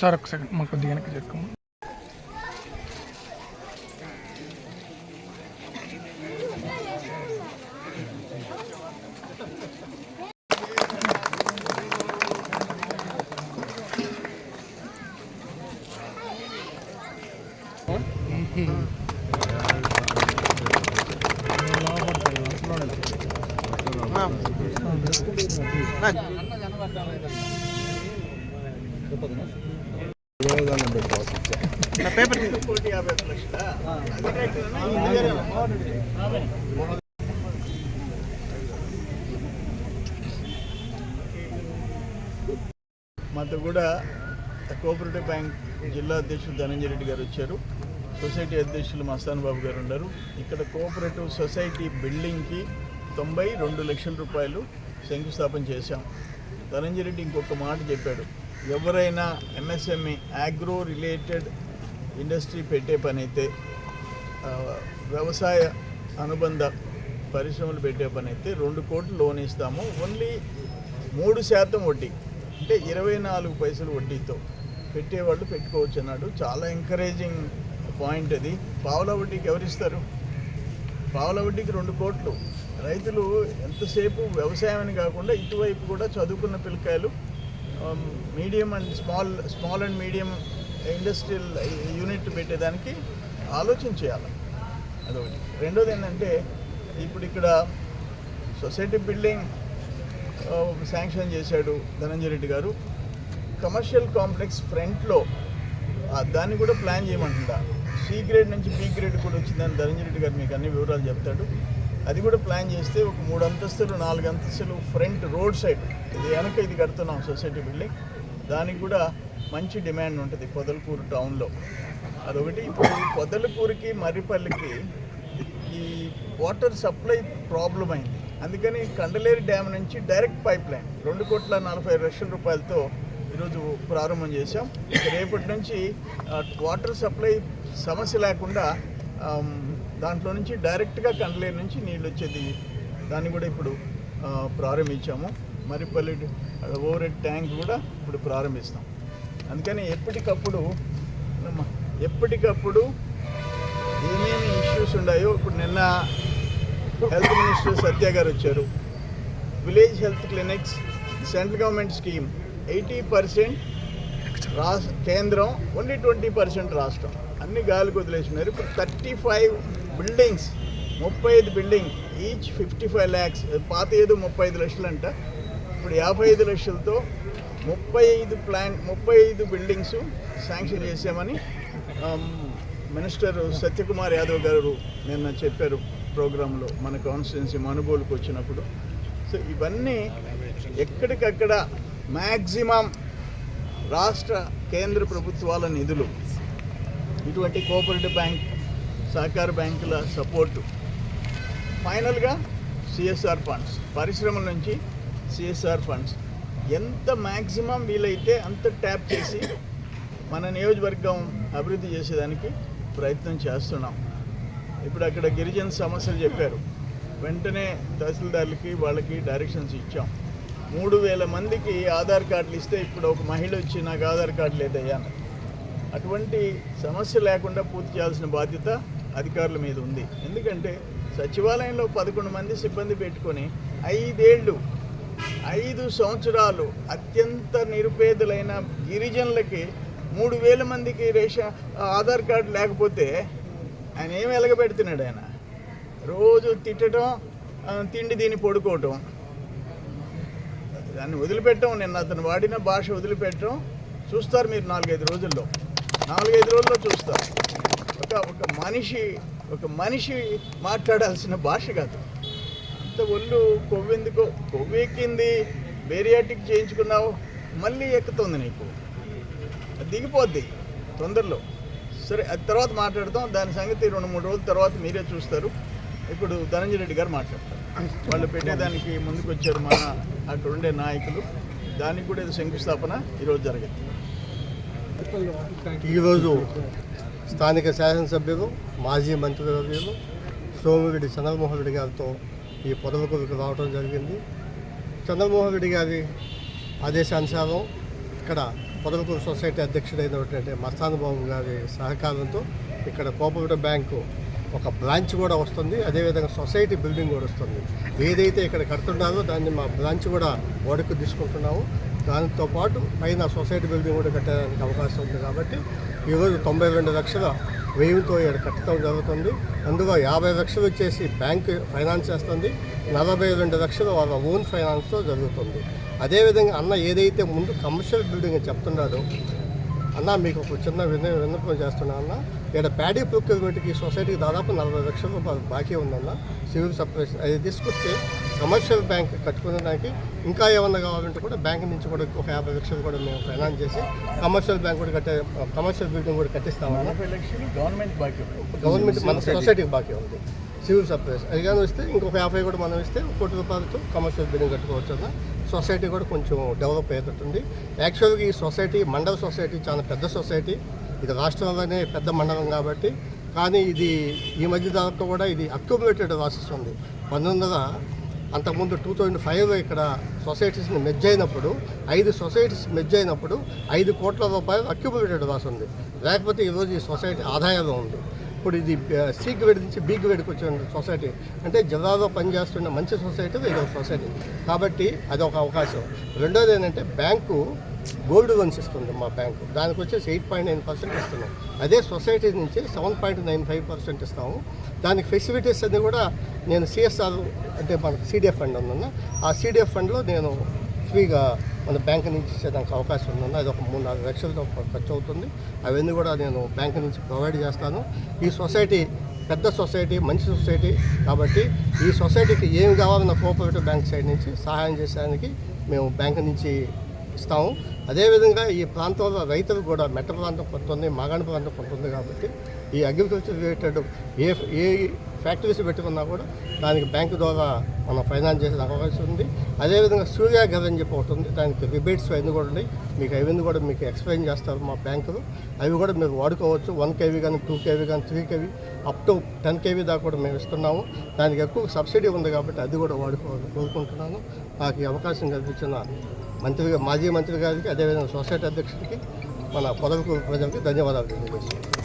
Sir ఒక second మాకు కొద్దిగా వెనక్కి చెప్పుకోము మాతో కూడా కోఆపరేటివ్ బ్యాంక్ జిల్లా అధ్యక్షుడు ధనంజయ రెడ్డి గారు వచ్చారు. సొసైటీ అధ్యక్షులు మస్తాన్ బాబు గారు ఉన్నారు. ఇక్కడ కోఆపరేటివ్ సొసైటీ బిల్డింగ్కి తొంభై రెండు లక్షల రూపాయలు శంకుస్థాపన చేశాం. ధనంజయ రెడ్డి ఇంకొక మాట చెప్పాడు. ఎవరైనా ఎంఎస్ఎంఈ అగ్రో రిలేటెడ్ ఇండస్ట్రీ పెట్టే పని అయితే వ్యవసాయ అనుబంధ పరిశ్రమలు పెట్టే పని అయితే రెండు కోట్లు లోన్ ఇస్తాము. ఓన్లీ మూడు శాతం వడ్డీ అంటే ఇరవై నాలుగు పైసలు వడ్డీతో పెట్టేవాళ్ళు పెట్టుకోవచ్చు అన్నాడు. చాలా ఎంకరేజింగ్ పాయింట్ అది. పావుల వడ్డీకి ఎవరిస్తారు? పావుల వడ్డీకి రెండు కోట్లు. రైతులు ఎంతసేపు వ్యవసాయం అని కాకుండా ఇటువైపు కూడా చదువుకున్న పిల్లకాయలు medium and small small and medium industrial unit పెట్టేదానికి ఆలోచన చేయాలి. అదొకటి. రెండోది ఏంటంటే ఇప్పుడు ఇక్కడ సొసైటీ బిల్డింగ్ um, శాంక్షన్ చేశాడు ధనంజయ రెడ్డి గారు. కమర్షియల్ కాంప్లెక్స్ ఫ్రంట్లో దాన్ని కూడా ప్లాన్ చేయమంటుందా సి గ్రేడ్ నుంచి బి గ్రేడ్ కూడా వచ్చిందని ధనంజయ రెడ్డి గారు మీకు అన్ని వివరాలు చెప్తాడు. అది కూడా ప్లాన్ చేస్తే ఒక మూడు అంతస్తులు నాలుగు అంతస్తులు ఫ్రంట్ రోడ్ సైడ్ ఇది వెనక ఇది కడుతున్నాం సొసైటీ బిల్డింగ్. దానికి కూడా మంచి డిమాండ్ ఉంటుంది పొదలకూరు టౌన్లో. అదొకటి. ఇప్పుడు పొదలకూరుకి మర్రిపల్లికి ఈ వాటర్ సప్లై ప్రాబ్లం అయింది. అందుకని కండలేరు డ్యామ్ నుంచి డైరెక్ట్ పైప్ లైన్ రెండు కోట్ల నలభై లక్షల రూపాయలతో ఈరోజు ప్రారంభం చేశాం. రేపటి నుంచి వాటర్ సప్లై సమస్య లేకుండా దాంట్లో నుంచి డైరెక్ట్గా కండలేరు నుంచి నీళ్ళు వచ్చేది దాన్ని కూడా ఇప్పుడు ప్రారంభించాము. మరిపల్లి ఓవర్ ట్యాంక్ కూడా ఇప్పుడు ప్రారంభిస్తాం. అందుకని ఎప్పటికప్పుడు ఎప్పటికప్పుడు ఏమేమి ఇష్యూస్ ఉన్నాయో ఇప్పుడు నిన్న హెల్త్ మినిస్టర్ సత్య గారు వచ్చారు. Village health clinics central government scheme eighty percent రాష్ట్ర కేంద్రం ఓన్లీ ట్వంటీ పర్సెంట్ రాష్ట్రం. అన్ని గాలికి వదిలేసినారు. ఇప్పుడు థర్టీ ఫైవ్ బిల్డింగ్స్ ముప్పై ఐదు building each fifty five lakhs. పాత ఏదో ముప్పై ఐదు లక్షలు అంట ఇప్పుడు యాభై ఐదు లక్షలతో ముప్పై ఐదు ప్లాన్ ముప్పై ఐదు బిల్డింగ్స్ శాంక్షన్ చేసామని మినిస్టర్ సత్యకుమార్ యాదవ్ గారు నిన్న చెప్పారు ప్రోగ్రాంలో మన కాన్స్టిట్యున్సీ మనుగోలుకు వచ్చినప్పుడు. సో ఇవన్నీ ఎక్కడికక్కడ మ్యాక్సిమం రాష్ట్ర కేంద్ర ప్రభుత్వాల నిధులు. ఇటువంటి కోఆపరేటివ్ బ్యాంక్ సహకార బ్యాంకుల సపోర్టు. ఫైనల్గా సిఎస్ఆర్ ఫండ్స్ పరిశ్రమల నుంచి సిఎస్ఆర్ ఫండ్స్ ఎంత మ్యాక్సిమం వీలైతే అంత ట్యాప్ చేసి మన నియోజకవర్గం అభివృద్ధి చేసేదానికి ప్రయత్నం చేస్తున్నాం. ఇప్పుడు అక్కడ గిరిజన సమస్యలు చెప్పారు. వెంటనే తహసీల్దార్లకి వాళ్ళకి డైరెక్షన్స్ ఇచ్చాం. మూడు వేల మందికి ఆధార్ కార్డులు ఇస్తే ఇప్పుడు ఒక మహిళ వచ్చి నాకు ఆధార్ కార్డు లేదయ్యా అటువంటి సమస్య లేకుండా పూర్తి చేయాల్సిన బాధ్యత అధికారుల మీద ఉంది. ఎందుకంటే సచివాలయంలో పదకొండు మంది సిబ్బంది పెట్టుకొని ఐదేళ్ళు ఐదు సంవత్సరాలు అత్యంత నిరుపేదలైన గిరిజనులకి మూడు వేల మందికి రేషన్ ఆధార్ కార్డు లేకపోతే ఆయన ఏం వెలగబెడుతున్నాడు ఆయన? రోజు తిట్టడం తిండి దీన్ని పడుకోవటం. దాన్ని వదిలిపెట్టడం నిన్న అతను వాడిన భాష వదిలిపెట్టడం చూస్తారు మీరు నాలుగైదు రోజుల్లో. నాలుగైదు రోజుల్లో చూస్తారు. ఒక ఒక మనిషి ఒక మనిషి మాట్లాడాల్సిన భాష కాదు. అంత ఒళ్ళు కొవ్వెందుకో? కొవ్వు ఎక్కింది బేరియాటిక్ చేయించుకున్నావు. మళ్ళీ ఎక్కుతుంది నీకు. అది దిగిపోద్ది తొందరలో. సరే అది తర్వాత మాట్లాడతాం దాని సంగతి రెండు మూడు రోజుల తర్వాత మీరే చూస్తారు. ఇప్పుడు ధనంజయ రెడ్డి గారు మాట్లాడతారు. వాళ్ళు పెట్టేదానికి ముందుకు వచ్చారు మన అక్కడ ఉండే నాయకులు. దానికి కూడా ఇది శంకుస్థాపన ఈరోజు జరిగింది. ఈరోజు స్థానిక శాసనసభ్యులు మాజీ మంత్రివర్యులు సోమిరెడ్డి చంద్రమోహన్ రెడ్డి గారితో ఈ పొదవకూరుకు రావడం జరిగింది. చంద్రమోహన్ రెడ్డి గారి ఆదేశానుసారం ఇక్కడ పొదలకూరు సొసైటీ అధ్యక్షుడైనటువంటి మస్తానుబాబు గారి సహకారంతో ఇక్కడ కోఆపరేటివ్ బ్యాంకు ఒక బ్రాంచ్ కూడా వస్తుంది. అదేవిధంగా సొసైటీ బిల్డింగ్ కూడా వస్తుంది. ఏదైతే ఇక్కడ కడుతున్నారో దాన్ని మా బ్రాంచ్ కూడా వాడుకు తీసుకుంటున్నాము. దానితో పాటు పైన సొసైటీ బిల్డింగ్ కూడా కట్టడానికి అవకాశం ఉంది కాబట్టి ఈరోజు తొంభై రెండు లక్షల వ్యయంతో ఇక్కడ కట్టడం జరుగుతుంది. అందులో యాభై లక్షలు వచ్చేసి బ్యాంక్ ఫైనాన్స్ చేస్తుంది. నలభై రెండు లక్షలు వాళ్ళ ఓన్ ఫైనాన్స్తో జరుగుతుంది. అదేవిధంగా అన్న ఏదైతే ముందు కమర్షియల్ బిల్డింగ్ అని చెప్తున్నాడో అన్న మీకు ఒక చిన్న విన్న విన్నపం చేస్తున్నా అన్న. ఇక్కడ ప్యాడీ ప్రొక్యూర్మెంట్కి సొసైటీకి దాదాపు నలభై లక్షల రూపాయలు బాకీ ఉందన్న. సివిల్ సపరేషన్ అది తీసుకొస్తే కమర్షియల్ బ్యాంక్ కట్టుకునేదానికి ఇంకా ఏమన్నా కావాలంటే కూడా బ్యాంక్ నుంచి కూడా ఒక యాభై లక్షలు కూడా మేము ఫైనాన్స్ చేసి కమర్షియల్ బ్యాంక్ కూడా కట్టే కమర్షియల్ బిల్డింగ్ కూడా కట్టిస్తామన్న. లక్షలు గవర్నమెంట్ బాకీ గవర్నమెంట్ మన సొసైటీకి బాకీ ఉంది. సివిల్ సప్లైస్ అది కానీ వస్తే ఇంకొక యాభై కూడా మనం ఇస్తే కోటి రూపాయలతో కమర్షియల్ బిల్డింగ్ కట్టుకోవచ్చు అన్న. సొసైటీ కూడా కొంచెం డెవలప్ అయ్యేటట్టుంది. యాక్చువల్గా ఈ సొసైటీ మండల సొసైటీ చాలా పెద్ద సొసైటీ ఇది రాష్ట్రంలోనే పెద్ద మండలం కాబట్టి. కానీ ఇది ఈ మధ్య దాంతో కూడా ఇది అక్యుములేటెడ్ లాసెస్ ఉంది. పంతొమ్మిది వందల అంతకుముందు టూ థౌజండ్ ఫైవ్ ఇక్కడ సొసైటీస్ని మెజ్ అయినప్పుడు ఐదు సొసైటీస్ మెజ్ అయినప్పుడు ఐదు కోట్ల రూపాయలు అక్యుములేటెడ్ రాసి ఉంది. లేకపోతే ఈరోజు ఈ సొసైటీ ఆదాయంలో ఉంది. ఇప్పుడు ఇది సి గ్రేడ్ నుంచి బి గ్రేడ్కి వచ్చిన సొసైటీ. అంటే జిల్లాలో పనిచేస్తున్న మంచి సొసైటీ ఇది ఒక సొసైటీ. కాబట్టి అది ఒక అవకాశం. రెండోది ఏంటంటే బ్యాంకు గోల్డ్ లోన్స్ ఇస్తుంది మా బ్యాంకు దానికి వచ్చేసి ఎయిట్ పాయింట్ నైన్ పర్సెంట్ ఇస్తున్నాం. అదే సొసైటీ నుంచి seven point nine five percent ఇస్తాము. దానికి ఫెసిలిటీస్ అన్నీ కూడా నేను సిఎస్ఆర్ అంటే మనకు సిడిఎఫ్ ఫండ్ ఉందన్న ఆ సిడిఎఫ్ ఫండ్లో నేను ఫ్రీగా మన బ్యాంక్ నుంచి ఇచ్చేదానికి అవకాశం ఉందన్న అది ఒక మూడు నాలుగు లక్షలతో ఖర్చు అవుతుంది. అవన్నీ కూడా నేను బ్యాంక్ నుంచి ప్రొవైడ్ చేస్తాను. ఈ సొసైటీ పెద్ద సొసైటీ మంచి సొసైటీ కాబట్టి ఈ సొసైటీకి ఏమి కావాలన్న కోఆపరేటివ్ బ్యాంక్ సైడ్ నుంచి సహాయం చేసేదానికి మేము బ్యాంక్ నుంచి ఇస్తాము. అదేవిధంగా ఈ ప్రాంతంలో రైతులు కూడా మెట్ట ప్రాంతం కొంత ఉంది మాగాణి ప్రాంతం కొంత ఉంది కాబట్టి ఈ అగ్రికల్చర్ రిలేటెడ్ ఏ ఏ ఫ్యాక్టరీస్ పెట్టుకున్నా కూడా దానికి బ్యాంకు ద్వారా మనం ఫైనాన్స్ చేసే అవకాశం ఉంది. అదేవిధంగా సూర్య గర్ అని చెప్పి ఒకటి ఉంది. దానికి రిబేట్స్ అవన్నీ కూడా ఉన్నాయి. మీకు అవన్నీ కూడా మీకు ఎక్స్ప్లెయిన్ చేస్తారు మా బ్యాంకులు. అవి కూడా మీరు వాడుకోవచ్చు. వన్ కేవీ కానీ టూ కేవీ కానీ three KV up to ten KV దాకా కూడా మేము ఇస్తున్నాము. దానికి ఎక్కువ సబ్సిడీ ఉంది కాబట్టి అది కూడా వాడుకోవాలి కోరుకుంటున్నాను. నాకు ఈ అవకాశం కల్పించిన మంత్రి మాజీ మంత్రి గారికి అదేవిధంగా సొసైటీ అధ్యక్షుడికి మన పొదలకు ప్రజలకి ధన్యవాదాలు తెలియజేస్తున్నాను